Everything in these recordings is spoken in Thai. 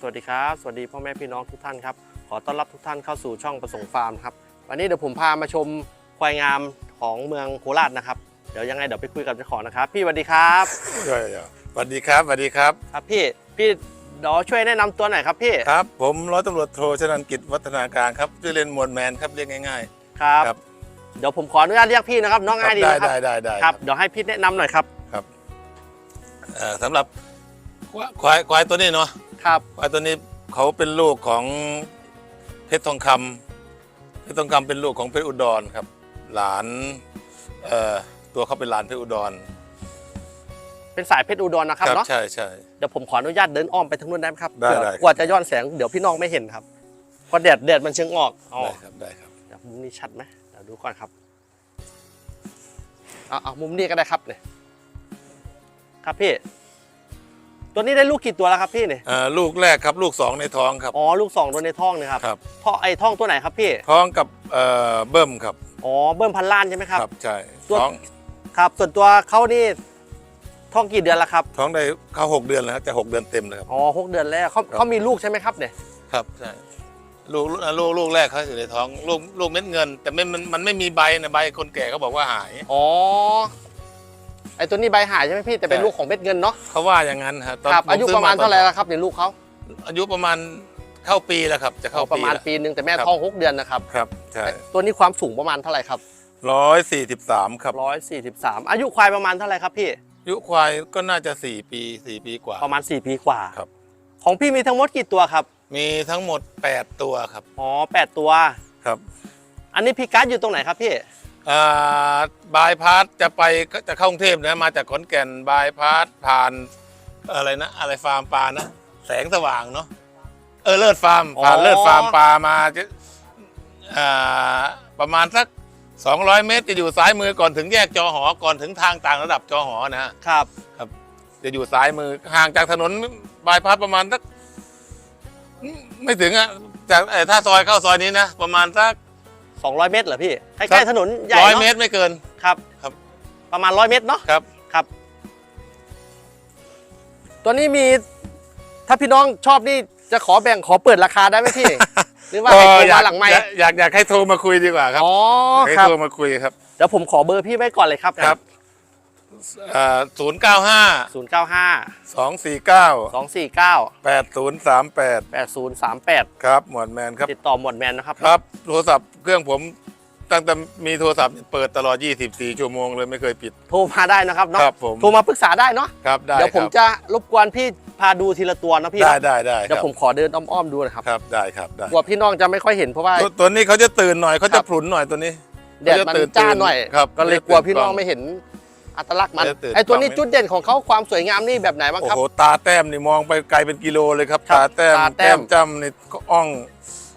สวัสดีครับ สวัสดีพ่อแม่พี่น้องทุกท่านครับ ขอต้อนรับทุกท่านเข้าสู่ช่องประสงค์ฟาร์มครับ วันนี้เดี๋ยวผมพามาชมควายงามของเมืองโคราชนะครับ เดี๋ยวยังไงเดี๋ยวไปคุยกับเจ้าของนะครับ พี่สวัสดีครับใช่ครับสวัสดีครับสวัสดีครับ ครับพี่ พี่เดี๋ยวช่วยแนะนำตัวหน่อยครับพี่ ครับ ผมร้อยตำรวจโทชนันกิจวัฒนาการครับชื่อเล่นมวลแมนครับเรียกง่าย ครับ ครับ เดี๋ยวผมขออนุญาตเรียกพี่นะครับ น้องๆง่ายดีได้นะครับ ได้ได้ได้ ครับ เดี๋ยวให้พี่แนะนำหน่อยครับครับเอ่อสำหรับ ควายควายควายตัวนี้เนาะครับ ควายตัวนี้เขาเป็นลูกของเพชรทองคำเพชรทองคำเป็นลูกของเพชรอุดรครับ หลานเอ่อตัวเขาเป็นหลานเพชรอุดรเป็นสายเพชรอุดรนะครับเนาะใช่ใช่ เดี๋ยวผมขออนุญาตเดินอ้อมไปทางนู้นได้ไหมครับได้เผื่อได้ครับ กว่าจะย้อนแสงเดี๋ยวพี่น้องไม่เห็นครับเพราะแดดแดดมันเชิงออกอ๋อได้ครับได้ครับ เดี๋ยวมุมนี้ชัดไหมเดี๋ยวดูก่อนครับเอาเอามุมนี้ก็ได้ครับเนี่ยครับพี่ ตัวนี้ได้ลูกกี่ตัวแล้วครับพี่เนี่ยเอ่อลูกแรกครับลูกสองในท้องครับ อ๋อลูกสองตัวในท้องเนี่ยครับครับ ท่อไอ้ท้องตัวไหนครับพี่ท้องกับเอ่อเบิ้มครับอ๋อเบิ้มพันล้านใช่ไหมครับ ใช่ตัว ท้องครับ ส่วนตัวเขานี่ท้องกี่เดือนแล้วครับท้องได้เข้าหกเดือนแล้วครับจะหกเดือนเต็มเลยครับ อ๋อหกเดือนแล้วเขาครับ เขามีลูกใช่ไหมครับเนี่ยครับใช่ลูกลูกลูกลูกแรกเขาอยู่ในท้องลูกลูกเม็ดเงิน แต่ไม่มันมันไม่มีใบนะใบคนแก่เขาบอกว่าหาย อ๋อ ไอ้ตัวนี้ใบหายใช่ไหมพี่แต่เป็นใช่ลูกของเม็ดเงินเนาะเขาว่าอย่างนั้นฮะตอนครับผอายุซื้ประมาณตอนเท่าไหร่แล้วครับเนี่ยลูกเขาอายุประมาณเข้าปีแล้วครับ จะเข้าประมาณแล้วปีหนึ่งแต่แม่ครับท้องหกเดือนนะครับครับใช่ตัวนี้ความสูงประมาณเท่าไหร่ครับร้อยสี่สิบสามครับร้อยสี่สิบสามอายุควายประมาณเท่าไหร่ครับพี่อายุควายก็น่าจะสี่ปีสี่ปีกว่า ประมาณสี่ปีกว่าครับ ของพี่มีทั้งหมดกี่ตัวครับ มีทั้งหมดแปดตัวครับอ๋อแปดตัวครับ อันนี้พี่การ์ดอยู่ตรงไหนครับพี่อ่า บายพาสจะไปก็จะเข้ากรุงเทพนะมาจากขอนแก่นบายพาสผ่านอะไรนะ อะไรฟาร์มปลานะ แสงสว่างเนาะเออเลิศฟาร์มอ๋อผ่านเลิศฟาร์มปลามาจะอ่าประมาณสัก 200 เมตร จะอยู่ซ้ายมือก่อนถึงแยกจอหอก่อนถึงทางต่างระดับจอหอนะฮะครับ จะอยู่ซ้ายมือห่างจากถนนบายพาสประมาณสักไม่ถึงอะจากเอ่อถ้าซอยเข้าซอยนี้นะ ประมาณสัก 200 เมตรเหรอพี่ใกครัล้บๆถนนใหญ่ร้อยเนาะเมตรไม่เกิน ครับครับ ประมาณร้อยเมตรเนาะครับ ครับ ตัวนี้มีถ้าพี่น้องชอบนี่จะขอแบ่งขอเปิดราคาได้ไหมพี่ หรือว่าให้โทรมาหลังไม่อยากอยากอยากให้โทรมาคุยดีกว่าครับอ๋อให้ครับโทรมาคุยครับ เดี๋ยวผมขอเบอร์พี่ไว้ก่อนเลยครับ ครับ ศูนย์เก้าห้าศูนย์เก้าห้าสองสี่เก้าสองสี่เก้าแปดศูนย์สามแปดแปดศูนย์สามแปดครับ หมวดแมนครับ ติดต่อหมวดแมนนะครับ ครับ โทรศัพท์เครื่องผมตั้งแต่มีโทรศัพท์เปิดตลอด 24 ชั่วโมงเลยไม่เคยปิด โทรมาได้นะครับเนาะ ครับผม โทรมาปรึกษาได้เนาะ ครับได้เดี๋ยวผมครับจะรบกวนพี่พาดูทีละตัวนะพี่ได้นะได้ได้เดี๋ยวครับผมขอเดินอ้อมๆดูนะครับครับได้ครับได้กลัวพี่น้องจะไม่ค่อยเห็นเพราะว่า ตัวตัวนี้เขาจะตื่นหน่อยเขาครัจะบพลุนหน่อยตัวนี้แดดมันจ้าหน่อย ครับก็เลยกลัวพี่น้องไม่เห็น อัตลักษณ์มันจะตื่นไอตัวนี้กล้องไม่ จุดเด่นของเขาความสวยงามนี่แบบไหนบ้างโอ้ครับ โหตาแต้มนี่มองไปไกลเป็นกิโลเลยครับ ครับตาแต้มตาแต้แต้ม มจำนี่ก็อ่อง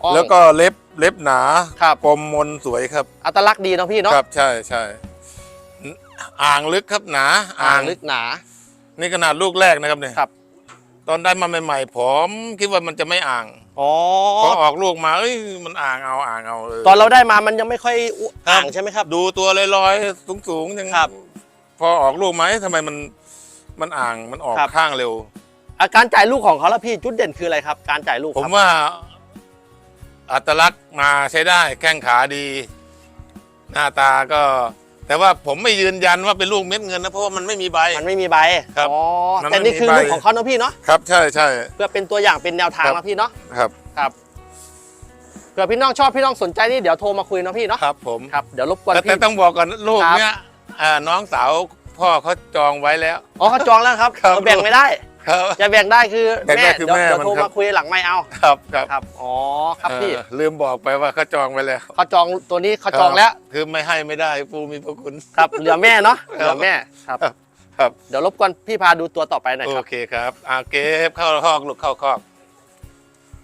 อ๋อแล้วก็เล็บเล็บหนาครับปมมนสวยครับ อัตลักษณ์ดีเนาะพี่เนาะครับใช่ใช่อ่างลึกครับหนาอ่างลึกหนา นี่ขนาดลูกแรกนะครับเนี่ยครับ ตอนได้มาใหม่ๆผมคิดว่ามันจะไม่อ่างอ๋อพอออกลูกมาเอ้ยมันอ่างเอาอ่างเอาเตอนเราได้มามันยังไม่ค่อยอุครับอ่างใช่ไหมครับ ดูตัวลอยๆสูงๆยังครับ พอออกลูกมาเอ๊ะทำไมมันมันอ่างมันออกครับ ข้างเร็ว อาการจ่ายลูกของเขาแล้วพี่จุดเด่นคืออะไรครับ การจ่ายลูกผมครับว่าอัตลักษณ์มาใช้ได้แข้งขาดี หน้าตาก็ แต่ว่าผมไม่ยืนยันว่าเป็นลูกเม็ดเงินนะเพราะว่ามันไม่มีใบ มันไม่มีใบครับอ๋อมันไม่แต่นี่คือมีใบ ลูกของเขาเนาะพี่เนาะครับใช่ใช่ เพื่อเป็นตัวอย่างเป็นแนวทางครับ นะพี่เนาะครับ ครับเผื่อพี่น้องชอบพี่น้องสนใจนี่เดี๋ยวโทรมาคุยเนาะพี่เนาะครับผมครับเดี๋ยวรบกวนแต่แต่พี่ต้องบอกก่อนลูกครับ เนี้ย อ่าน้องสาวพ่อเขาจองไว้แล้ว อ๋อเขาจองแล้วครับครับ เราแบ่งไม่ได้ ครับ จะแบ่งได้คือแบ่งได้แม่คือเดี๋ยวแม่เดี๋ยวมันโทรครับ มาคุยหลังไม่เอาครับครับครับอ๋อครับพี่เออลืมบอกไปว่าเขาจองไว้แล้วเขาจองตัวนี้เขาจองแล้วคือไม่ให้ไม่ได้ปูมีพระคุณ ครับเหลือแม่เนาะเหครับลือแม่ครับ ครับ ครับเดี๋ยวรบกวนพี่พาดูตัวต่อไปหน่อยโอครับ เคครับอ่าเก็บเข้าคอกลูกเข้าคอก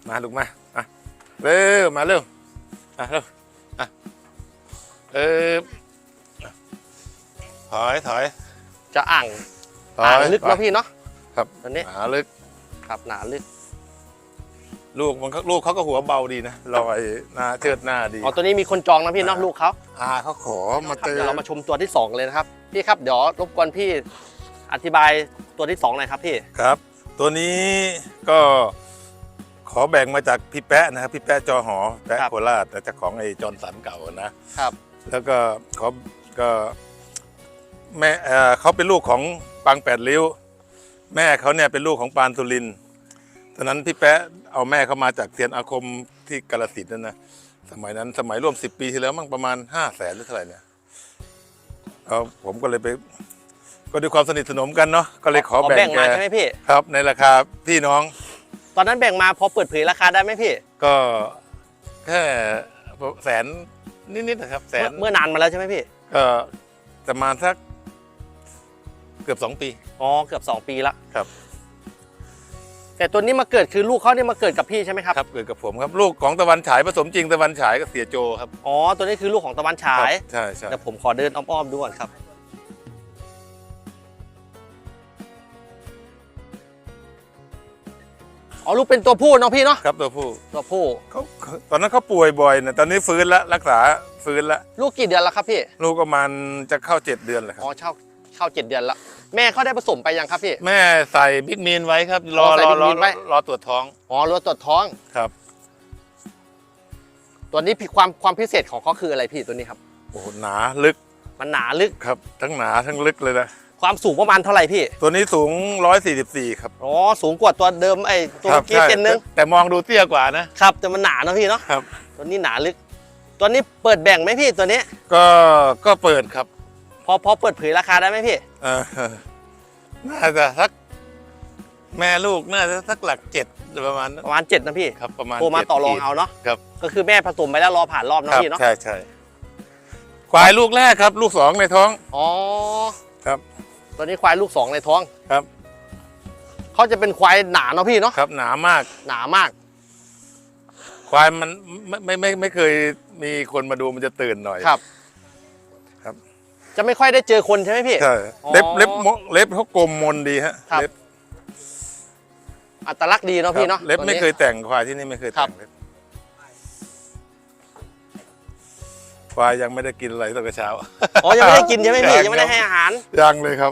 มาลูกมาอะเร็วมาเร็วอะเร็วอะเออ ถอยถอยจะอ่างถออ่างยลึกถอยนะพี่เนาะครับตัวนี้หาลึกครับหนาลึกลูกมันก็ลูกเขาก็หัวเบาดีนะลอยหน้าเชิดหน้าดี อ๋อตัวนี้มีคนจองนะพี่เนาะลูกเขาอ่าเขาขอมาครับเจอเดี๋ยวเรามาชมตัวที่สองเลยนะครับพี่ครับเดี๋ยวรบกวนพี่อธิบายตัวที่สองหน่อยครับพี่ครับ ตัวนี้ก็ขอแบ่งมาจากพี่แป๊ะนะครับพี่แป๊ะจอหอแป๊ะครับโคราชแต่เจ้าของไอ้จอร์นสันเก่านะ ครับ แล้วก็เขาก็ แม่เอ่อเขาเป็นลูกของปางแปดริ้ว แม่เขาเนี่ยเป็นลูกของปานสุรินทร์ตอนนั้นพี่แป๊ะเอาแม่เขามาจากเทียนอาคมที่กาลสินธุ์นั่นนะสมัยนั้นสมัยร่วมสิบปีที่แล้วมั่งประมาณห้าแสนหรือเท่าไหร่เนี่ยเอาผมก็เลยไป ก็ด้วยความสนิทสนมกันเนาะก็เลยขอแบ่งแกมาใช่ไหมพี่ครับ ในราคาพี่น้อง ตอนนั้นแบ่งมาพอเปิดเผยราคาได้ไหมพี่ ก็แค่แสนนิดๆนะครับแสเมื่อนเมื่อนานมาแล้วใช่ไหมพี่ก็ประมาณสัก เกือบสองปี อ๋อเกือบ 2 ปีละครับ แต่ตัวนี้มาเกิดคือลูกเขาเนี่ยมาเกิดกับพี่ใช่ไหมครับครับเกิดกับผมครับลูกของตะวันฉายผสมจริงตะวันฉายก็เสียโจครับอ๋อตัวนี้คือลูกของตะวันฉายครับใช่ใช่เดี๋ยวผมขอเดินอ้อมๆดูก่อนครับ อ๋อลูกเป็นตัวผู้เนาะพี่เนาะครับตัวผู้ตัวผู้เขาเขาตอนนั้นเขาป่วยบ่อยนะตอนนี้ฟื้นแล้วรักษาฟื้นแล้วลูกกี่เดือนแล้วครับพี่ ลูกประมาณจะเข้าเจ็ดเดือนแล้วคอ๋รัอบเข้า เข้าเจ็ดเดือนแล้ว แม่เขาได้ผสมไปยังครับพี่ แม่ใส่บิ๊กมีนไว้ครับ รออ๋อใส่รอ Big รอ Mean ไว้ รอตรวจท้องอ๋อรู้ว่าตรวจท้อง ครับ ตัวนี้พี่ความความพิเศษของเขาคืออะไรพี่ตัวนี้ครับ โอ้โหหนาลึกมันหนาลึกครับ ทั้งหนาทั้งลึกเลยนะ ความสูงประมาณเท่าไหร่พี่ ตัวนี้สูง 144 ครับอ๋อสูงกว่าตัวเดิมไอ้ตัวครับเมื่อกี้ใช่เซนนึงแต่แต่มองดูเตี้ยกว่านะ ครับแต่มันหนาเนอะพี่เนาะครับ ตัวนี้หนาลึก ตัวนี้เปิดแบ่งไหมพี่ตัวนี้ก็ก็เปิดครับ พอพอเปิดเผยราคาได้ไหมพี่เออน่าจะสัก แม่ลูกน่าจะสักหลักเจ็ดประมาณนั้นประมาณเจ็ดนะพี่ครับประมาณโทรมาจ็ดต่อรองขีดเอาเนาะครับ ก็คือแม่ผสมไปแล้วรอผ่านรอบคเนาะรับพี่เนาะใช่ใช่ควายลูกแรกครับ ลูกสองในท้องอ๋อครับตัวนี้ควายลูกสองในท้องครับเขาจะเป็นควายหนาเนาะพี่เนาะครับ หนามาก หนามาก ควายมันไม่ไม่ไม่ไม่เคยมีคนมาดูมันจะตื่นหน่อยครับ ครับ จะไม่ค่อยได้เจอคนใช่ไหมพี่ ใช่อ๋อเล็บเล็บมเล็บเขากลมมนดีฮะครับ เล็บอัตลักษณ์ดีเนาะพี่เนาะครับเล็บตัวไม่นี้เคยแต่งควายที่นี่ไม่เคยครัแต่บ งเล็บควายยังไม่ได้กินอะไรตั้งแต่เช้า อ๋อยังไม่ได้กินใช่ไหมพี่ยังยังไม่ได้ให้อาหาร ยังเลยครับ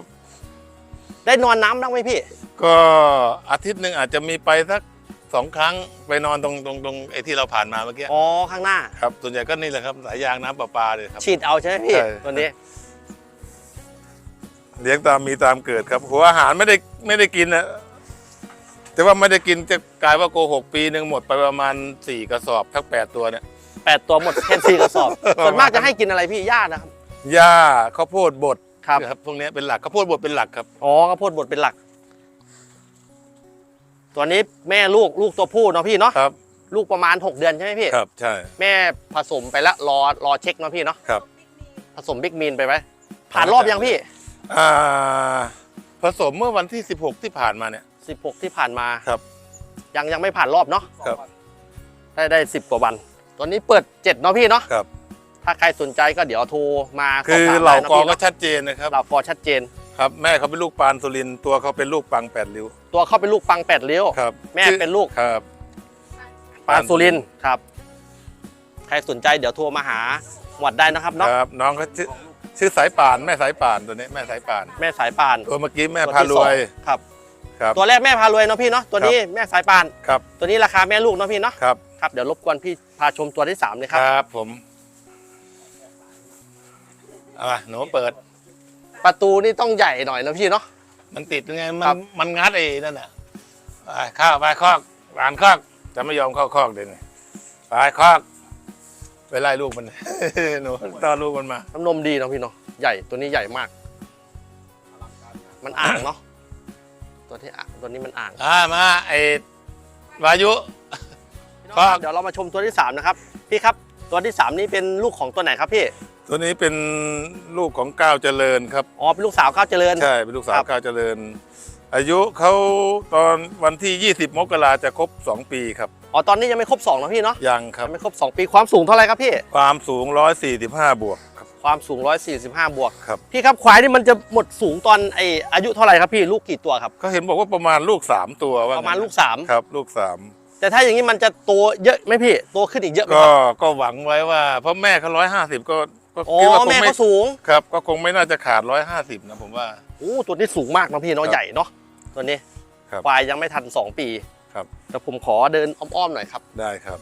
ได้นอนน้ำบ้างไหมพี่ ก็อาทิตย์หนึ่งอาจจะมีไปสักสองครั้งไปนอนตรงตรงตรงไอ้ที่เราผ่านมาเมื่อกี้อ๋อข้างหน้า ครับส่วนใหญ่ก็นี่แหละครับสายยางน้ำประปาเลยครับ ฉีดเอาใช่ไหมพี่ใช่ ตัวนี้ เลี้ยงตามมีตามเกิดครับหัวอาหารไม่ได้ไม่ได้กินนะแต่ว่าไม่ได้กินจะกลายว่าโกหกปีหนึ่งหมดไปประมาณสี่กระสอบทั้งแปดตัวเนี่ย แปดตัวหมดแค่สี่กระสอบ ส่วนมากจะให้กินอะไรพี่หญ้านะครับหญ้าข้าวโพดบดครับครับพวกเนี้ยเป็นหลักข้าวโพดบดเป็นหลักครับอ๋อข้าวโพดบดเป็นหลัก ตัวนี้แม่ลูกลูกตัวผู้เนาะพี่เนาะครับ ลูกประมาณ 6 เดือนใช่ไหมพี่ครับ ใช่ แม่ผสมไปแล้วรอรอเช็คเนาะพี่เนาะครับ ผสมบิ๊กมีนไปไหมผ่านรอบยังพี่ อ่าผสมเมื่อวันที่ 16 ที่ผ่านมาเนี่ย 16 ที่ผ่านมาครับ ยังยังไม่ผ่านรอบเนาะครับ ได้ได้สิบกว่าวันตัวนี้เปิดเจ็ดเนาะพี่เนาะครับ ถ้าใครสนใจก็เดี๋ยวโทรมาสคืบอถมเหล่าได้นะกอพี่ก็เนาะชัดเจนนะครับ เหล่ากอชัดเจน ครับ แม่เขาเป็นลูกปานสุรินทร์ตัวเขาเป็นลูกปังแปดริ้วตัวเขาเป็นลูกปังแปดเลี้ยว ครับแม่เป็นลูก ครับ ปานสุรินทร์ครับ ใครสนใจเดี๋ยวโทรมาหาหวัดได้นะครับคเนาะรับน้องเขาชื่อ ชื่อสายป่านแม่สายป่านตัวนี้แม่สายป่านแม่สายปานตัวเมื่อกี้แม่ตัวพาที่รสอวงยครับครับตัวแรกแม่พารวยเนาะพี่เนาะตัวนี้แม่สายปานครับตัวนี้ราคาแม่ลูกเนาะพี่เนาะครับครับเดี๋ยวรบกวนพี่พาชมตัวที่สามเลยคครับรับผมเอามาหนูเปิด ประตูนี่ต้องใหญ่หน่อยนะพี่เนาะมันติดยังไงมัครันบมันงัดไอ้นั่นน่ะไปเข้าไปคอกหลานคอกจะไม่ยอมเข้าคอกเดี๋ยวนี้ไปคอก ไปไล่ลูกมัน หนูต้อนลูกมันมา น้ำนมดีเนาะพี่เนาะใหญ่ตัวนี้ใหญ่มาก มันอ่างเนาะตัวที่อ่างตัวนี้มันอ่างอ่ามาไอ้วายุ พี่น้องคครัรับบเดี๋ยวเรามาชมตัวที่สามนะครับพี่ครับตัวที่สามนี้เป็นลูกของตัวไหนครับพี่ตัวนี้เป็นลูกของก้าวเจริญครับ อ๋อเป็นลูกสาวข้าวเจริญ ใช่ เป็นลูกสาควรับ ก้าวเจริญ อายุเขาตอนวันที่ 20 มกราจะครบ 2 ปีครับ อ๋อตอนนี้ยังไม่ครบ2นะพี่เนาะยังครับ ยังไม่ครบ 2 ปีความสูงเท่าไหร่ครับพี่ ความสูง 145 บวกครับ ความสูง 145 บวก ครับ พี่ครับควายนี่มันจะหมดสูงตอนไออายุเท่าไหร่ครับพี่ลูกกี่ตัวครับเขาเห็นบอกว่าประมาณลูก 3 ตัวว่าประมาณงั้นลูกสาม ครับ ลูกแต่ถ้าอย่างนี้มันจะโตเยอะไหมพี่โตขึ้นอีกเยอะ3ไหมก็ครับก็หวังไว้ว่าเพราะแม่เขา150 ก็ก็อ๋อคิดว่าคงแม่ไม่เขาสูงครับ ก็คงไม่น่าจะขาด 150 นะผมว่า โอ้ตัวนี้สูงมากนะพี่เนาะครับใหญ่เนาะตัวนี้ครับ ควายยังไม่ทัน 2 ปี ครับแต่ผมขอเดินอ้อมๆหน่อยครับ ได้ครับ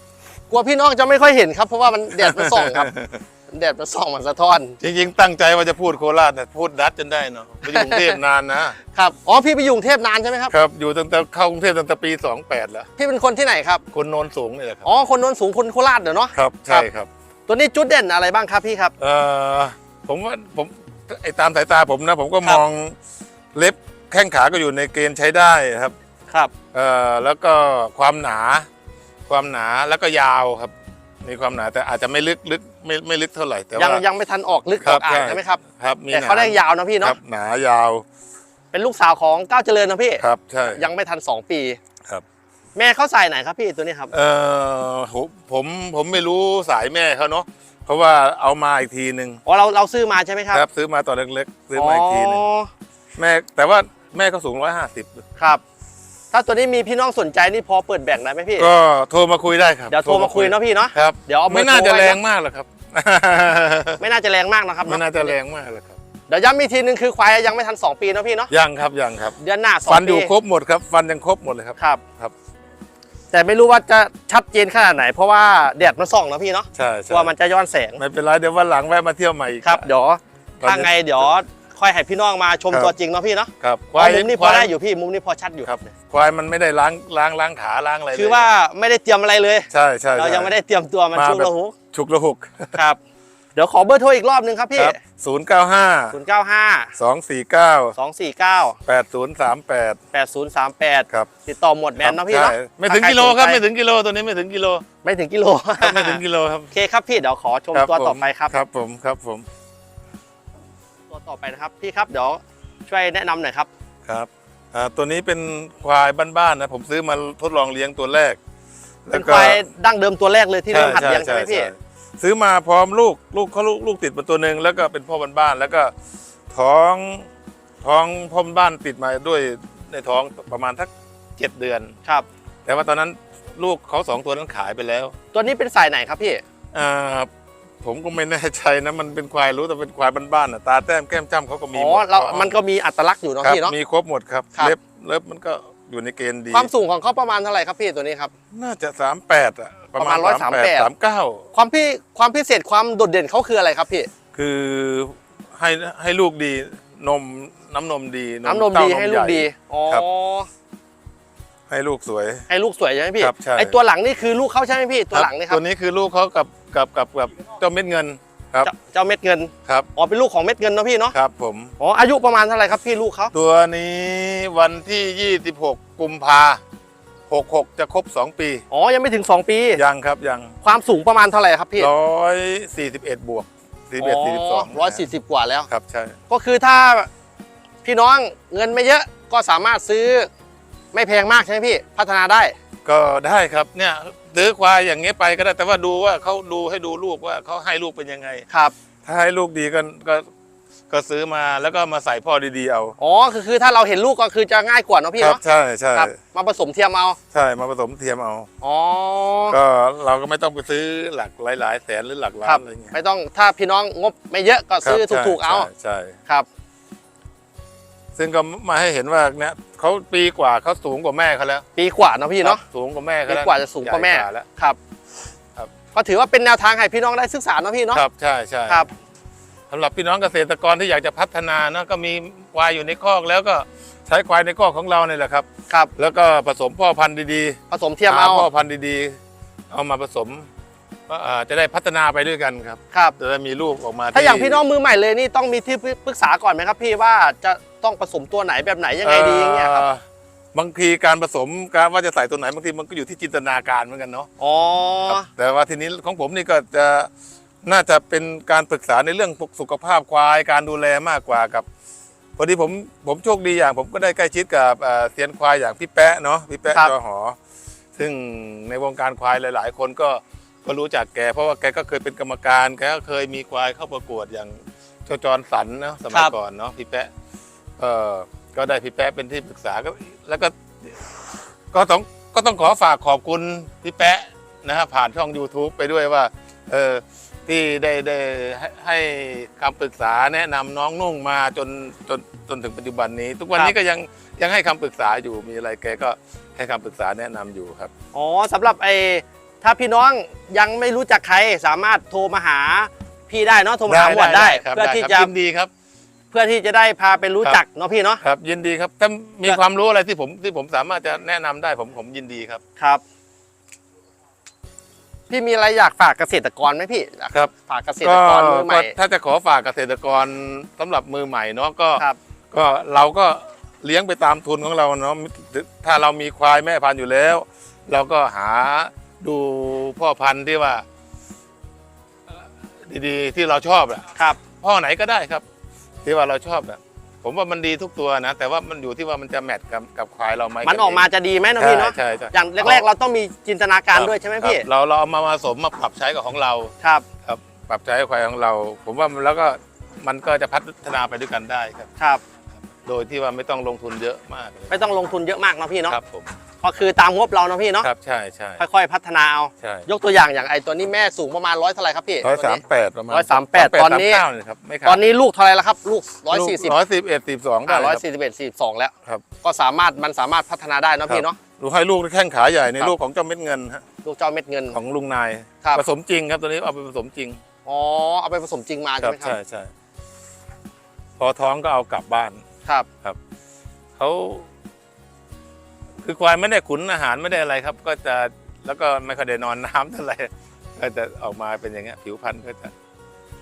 กลัวพี่น้องจะไม่ค่อยเห็นครับ เพราะว่ามันแดดมันส่องครับ แดดมันส่องมันสะท้อน จริงๆ ตั้งใจว่าจะพูดโคราชแต่พูดดัดจนได้เนาะไปอยู่กรุงเทพนานนะครับ อ๋อพี่ไปอยู่กรุงเทพนานใช่ไหมครับครับ อยู่ตั้งแต่เข้ากรุงเทพตั้งแต่ปี 28 แล้ว พี่เป็นคนที่ไหนครับ คนโนนสูงนี่แหละครับอ๋อคนโนนสูงคนโคราชเดี๋ยวเนาะครับใช่ครับ ตัวนี้จุดเด่นอะไรบ้างครับพี่ครับเอ่อผมว่าผมไอ้ตามสายตาผมนะ ผมก็ครัมบองเล็บแข้งขาก็อยู่ในเกณฑ์ใช้ได้ครับ ครับ เอ่อแล้วก็ความหนา ความหนาแล้วก็ยาวครับ มีความหนาแต่อาจจะไม่ลึกลึกไม่ไม่ลึกเท่าไหร่แต่ยังว่า ยังไม่ทันออกลึกคอรัอบกอ่านใช่ ใช่ไหมครับครับมีแต่หนาเขาได้ยาวนะพี่คเนาะรับหนายาวเป็นลูกสาวของก้าวเจริญนะพี่ครับใช่ ยังไม่ทันสองปีครับ แม่เขาใส่ไหนครับพี่ตัวนี้ครับ เอ่อผมผมผมไม่รู้สายแม่เขาเนาะเพราะว่าเอามาอีกทีหนึ่งอ๋อเราเราซื้อมาใช่ไหมครับครับซื้อมาตอนเล็กๆซื้อมาอีกทีหนึงอ๋อแม่แต่ว่าแม่ก็สูงร้อยห้าสิบครับ ถ้าตัวนี้มีพี่น้องสนใจนี่พอเปิดแบ่งได้ไหมพี่ ก็โทรมาคุยได้ครับเดี๋ยวโทรมาคุยเนาะพี่เนาะครับเดี๋ยวเอาเบอไม่ร์น่าโทรจะไว้แรงเนอะมากหรอกครับ ไม่น่าจะแรงมากนะครับไม่เอะน่าจะแรงมากหรอกครับเดี๋ยวย้ำอีกทีนึงคือควายยังไม่ทัน 2 ปีเนาะพี่เนาะยังครับยังครับ เดือนหน้าสองฟันอปียู่ครบหมดครับ ฟันยังครบหมดเลยครับ ครับ ครับ แต่ไม่รู้ว่าจะชัดเจนขนาดไหน เพราะว่าแดดมันส่องนะพี่เนาะใช่กใช่ลัวมันจะย้อนแสง ไม่เป็นไรเดี๋ยววันหลังแวะมาเที่ยวใหม่อีกครับเดี๋ยวตอนนี้ถ้าไงเดี๋ยว ค่อยให้พี่น้องมาชมครับ ตัวจริงเนาะพี่เนาะครับควายมุมนี้พอได้อยู่พี่มุมนี้พอชัดอยู่ครับควายมันไม่ได้ล้างล้างล้างขาล้างอะไรเลยคือว่าไม่ได้เตรียมอะไรเลย ใช่ใช่เราใช่ยังไม่ได้เตรียมตัวมันมาชุกแบบระหุกฉุกระหุกครับ เดี๋ยวขอเบอร์โทรอีกรอบหนึ่งครับพี่ครับศูนย์เก้าห้า0 9 5สองสี่เก้า2 4 9แปดศูนย์สามแปด8 0 3 8 ครับติดต่อหมวดแมนเนาะพี่เนาะใช่ไม่ถึงถ้าใครกิโลครับสนใจไม่ถึงกิโลตัวนี้ไม่ถึงกิโลไม่ถึงกิโลครับไม่ถึงกิโลครับโอเคครับพี่เดี๋ยวขอชมครับตัวผมต่อไปครับ ครับผมครับผม ตัวต่อไปนะครับ พี่ครับเดี๋ยวช่วยแนะนำหน่อยครับครับอ่าตัวนี้เป็นควายบ้านๆนะผมซื้อมาทดลองเลี้ยงตัวแรกเป็นควายดั้งเดิมตัวแรกเลยที่เริ่มหัดเลี้ยงใช่ไหมพี่ซื้อมาพร้อมลูกลูกเขาลูกลูกติดมาตัวหนึ่งแล้วก็เป็นพ่อบ้านๆแล้วก็ท้องท้องพ่อบ้านติดมาด้วยในท้องประมาณทักเจ็ดเดือนครับ แต่ว่าตอนนั้นลูกเขาสองตัวนั้นขายไปแล้ว ตัวนี้เป็นสายไหนครับพี่อ่า ผมก็ไม่แน่ใจนะมันเป็นควายรู้แต่เป็นควายบ้านๆน่ะตาแต้มแก้มจ้ำเขาก็มีอ๋หอมดเรา มันก็มีอัตลักษณ์อยู่เนาะครับพี่เนาะ มีครบหมดครับครับ เล็บเล็บมันก็อยู่ในเกณฑ์ดี ความสูงของเขาประมาณเท่าไหร่ครับพี่ตัวนี้ครับ น่าจะสามแปดอะประมาณ138สามเก้าความพี่ความพิเศษความโดดเด่นเขาคืออะไรครับพี่ คือให้ให้ลูกดีนมน้ำนมดีน้ำนมเต้าดีให้ลูกญ่ ดี อ๋อ ครับ ให้ลูกสวย ให้ลูกสวยใช่ไหมพี่ ครับใช่ ไอตัวหลังนี่คือลูกเขาใช่ไหมพี่ ตัวหลังนี่ครัตับ วนี้คือลูกเขากับ กับกับกับเจ้าเม็ดเงินครับเจ้าเจ้าเม็ดเงินครับอ๋อเป็นลูกของเม็ดเงินเนาะพี่เนาะครับผมอ๋ออายุประมาณเท่าไหร่ครับพี่ลูกเขาตัวนี้วันที่ 26 กุมภา66จะครบ 2 ปี อ๋อ ยังไม่ถึง 2 ปี ยังครับยัง ความสูงประมาณเท่าไหร่ครับพี่ร้อยสี่สิบเอ็ดบวกสี่สิบเอ็ดสี่สิบสองร้อยสี่สิบกว่าแล้ว ครับใช่ ก็คือถ้าพี่น้องเงินไม่เยอะก็สามารถซื้อไม่แพงมากใช่ไหมพี่ พัฒนาได้ ก็ได้ครับเนี่ย ซื้อควายอย่างเงี้ยไปก็ได้แต่ว่าดูว่าเขาดูให้ดูลูกว่าเขาให้ลูกเป็นยังไง ครับ ถ้าให้ลูกดีก็ก็ก็ซื้อมาแล้วก็มาใส่พ่อดีๆเอาอ๋อคือคือถ้าเราเห็นลูกก็คือจะง่ายกว่าเนาะพี่ครับเนาะใช่ใช่ครับมาผสมเทียมเอาใช่มาผสมเทียมเอาอ๋อก็เราก็ไม่ต้องไปซื้อหลักหลายๆแสนหรือหลักล้าครันบอะไรเงี้ยไม่ต้องถ้าพี่น้องงบไม่เยอะก็ซื้อครับถูกๆเอาใช่ใช่ครับ ซึ่งก็มาให้เห็นว่าเนี่ย เขาปีกว่าเขาสูงกว่าแม่เขาแล้วปีกว่าเนาะพี่เนาะครับสูงกว่าแม่เขาปีแล้วกว่าจะสูงกว่าแม่ใหญ่แล้ว ครับครับ ก็ถือว่าเป็นแนวทางให้พี่น้องได้ศึกษาเนาะพี่เนาะครับใช่ใช่ครับ สำหรับพี่น้องเกษตรกรที่อยากจะพัฒนานะก็มีควายอยู่ในคอกแล้วก็ใช้ควายในคอกของเราเนี่ยแหละครับ ครับ แล้วก็ผสมพ่อพันธุ์ดีผสมเทียมหาเอา พ่อพันธุ์ดีๆ เอามาผสม ก็อ่าจะได้พัฒนาไปด้วยกันครับครับ จะได้มีลูกออกมาถ้าอย่างที่พี่น้องมือใหม่เลยนี่ต้องมีที่ปรึกษาก่อนไหมครับ พี่ว่าจะต้องผสมตัวไหนแบบไหนยังไงดีอย่างเงี้ยครับ อ่าบางทีการผสมการว่าจะใส่ตัวไหนบางทีมันก็อยู่ที่จินตนาการเหมือนกันเนาะอ๋อ ครับแต่ว่าทีนี้ของผมนี่ก็จะน่าจะเป็นการปรึกษาในเรื่องสุขภาพควายการดูแลมากกว่ากับพอดีผมผมโชคดีอย่าง ผมก็ได้ใกล้ชิดกับเอ่อเซียนควายอย่างพี่แปะเนาะพี่แปะครับ จอหอ ซึ่งในวงการควายหลาย ๆ คนก็ ก็รู้จักแก เพราะว่าแกก็เคยเป็นกรรมการแกก็เคยมีควายเข้าประกวดอย่างเจ้าจรสันเนาะสมัยก่อนเนาะพี่แปะเออก็ได้พี่แปะเป็นที่ปรึกษาก็แล้วก็ก็ต้องก็ต้องขอฝากขอบคุณพี่แปะนะฮะผ่านช่อง YouTube ไปด้วยว่าเออที่ได้ได้ให้ให้คำปรึกษาแนะนำน้องนุ่งมาจนจนจนถึงปัจจุบันนี้ ทุกวันนี้ก็ยังยังให้คำปรึกษาอยู่มีอะไรแกก็ให้คำปรึกษาแนะนำอยู่ครับอ๋อสำหรับไอ้ ถ้าพี่น้องยังไม่รู้จักใครสามารถโทรมาหาพี่ได้เนาะโทรมาหาหมวดได้ครับเพื่อได้ที่ครับจะยินดีครับ เพื่อที่จะได้พาไปรู้จักเนาะพี่เนาะครับ ยินดีครับถ้ามีความรู้อะไรที่ผมที่ผมสามารถจะแนะนำได้ผมผมยินดีครับครับ พี่มีอะไรอยากฝากเกษตรกรไหมพี่อยากครับ ฝากเกษตก็รกรมือใหม่ก็ถ้าจะขอฝากเกษตรกรสำหรับมือใหม่เนาะก็ครับก็เราก็เลี้ยงไปตามทุนของเราเนาะถ้าเรามีควายแม่พันธุ์อยู่แล้ว เราก็หา ดูพ่อพันธุ์ที่ว่าเอ่อดีๆ ที่เราชอบอะครับ พ่อไหนก็ได้ครับ ที่ว่าเราชอบอะผมว่ามันดีทุกตัวนะ แต่ว่ามันอยู่ที่ว่ามันจะแมทกับกับควายเราไหมมันออกมาจะดีไหมเนาะใช่พี่เนาะใช่ใช่อย่างแรกๆ เราต้องมีจินตนาการด้วยใช่ไหมพี่ครับเราเราเอามาผสมมาปรับใช้กับของเราครับ ครับ ปรับใช้กับควายของเรา ผมว่ามันแล้วก็มันก็จะพัฒนาไปด้วยกันได้ครับ ครับ โดยที่ว่าไม่ต้องลงทุนเยอะมากเลยไม่ต้องลงทุนเยอะมากเนาะพี่เนาะครับผม ก็คือตามงบเราเนาะพี่เนาะครับใช่ใช่ค่อยๆพัฒนาเอาใช่ยกตัวอย่างอย่างไอ้ตัวนี้แม่สูงประมาณร้อยเท่าไหร่ครับพี่ร้อยตัวสามนี้แปดประมาณร้อยสามแปดตอนนี้สามเก้าเนี่ยครับไม่ขาดตอนนี้ลูกเท่าไหร่แล้วครับ ลูกร้อยสี่สิบร้อยสิบเอ็ดสิบสองได้ร้อยครับสี่สิบเอ็ดสี่สองแล้วครับก็สามารถมันสามารถพัฒนาได้เนาะพี่เนาะดูให้ลูกแข้งขาใหญ่ในครับลูกของเจ้าเม็ดเงินฮะลูกเจ้าเม็ดเงินของลุงนายครับผสมจริงครับตัวนี้เอาไปผสมจริงอ๋อเอาไปผสมจริงมาคใช่รับไหมครับใช่ใช่พอท้องก็เอากลับบ้านครับเขา คือควายไม่ได้ขุนอาหารไม่ได้อะไรครับ ก็จะแล้วก็ไม่ค่อยได้นอนน้ำเท่าไหร่ก็จะออกมาเป็นอย่างเงี้ยผิวพรรณก็จะ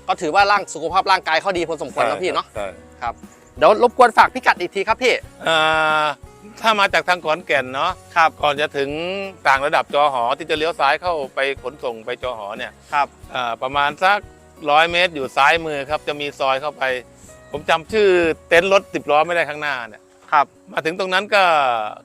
ก็ถือว่าร่างสุขภาพร่างกายเขาดีพอสมควรนะพี่เนาะใช่ครับเดี๋ยวรบกวนฝากพิกัดอีกทีครับพี่อ่าถ้ามาจากทางขอนแก่นเนาะครับก่อนจะถึงต่างระดับจอหอที่จะเลี้ยวซ้ายเข้าไปขนส่งไปจอหอเนี่ยครับอ่าประมาณสักร้อยเมตรอยู่ซ้ายมือครับจะมีซอยเข้าไป ผมจำชื่อเต็นท์รถสิบล้อไม่ได้ข้างหน้าเนี่ย ครับ มาถึงตรงนั้นก็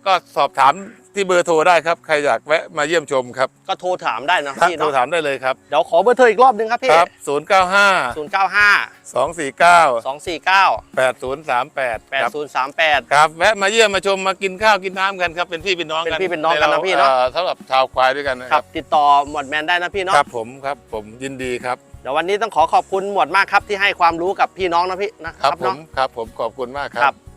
ก็สอบถามที่เบอร์โทรได้ครับ ใครอยากแวะมาเยี่ยมชมครับก็โทรถามได้นะพี่โทรเนาะถามได้เลยครับเดี๋ยวขอเบอร์โทรอีกรอบนึงครับพี่ครับ 0 9 5ศูนย์เก้าห้า2 4 9สองสี่เก้า8 0 3 8แปดครับศูนย์สามแปดครับแวะมาเยี่ยมมาชมมากินข้าวกินน้ำกันครับ เป็นพี่เป็นน้องกันเป็นพี่เป็นน้องกันนะใราพี่เนอะ อ่อสำหรับชาวควายด้วยกันนะคครัรับบติดต่อหมวดแมนได้นะพี่เนาะครับผมครับผมยินดีครับ เดี๋ยววันนี้ต้องขอขอบคุณหมวดมากครับที่ให้ความรู้กับพี่น้องนะพี่นะคครัรับบผเนาะมครับผมขอบคุณมากคครัรับ บ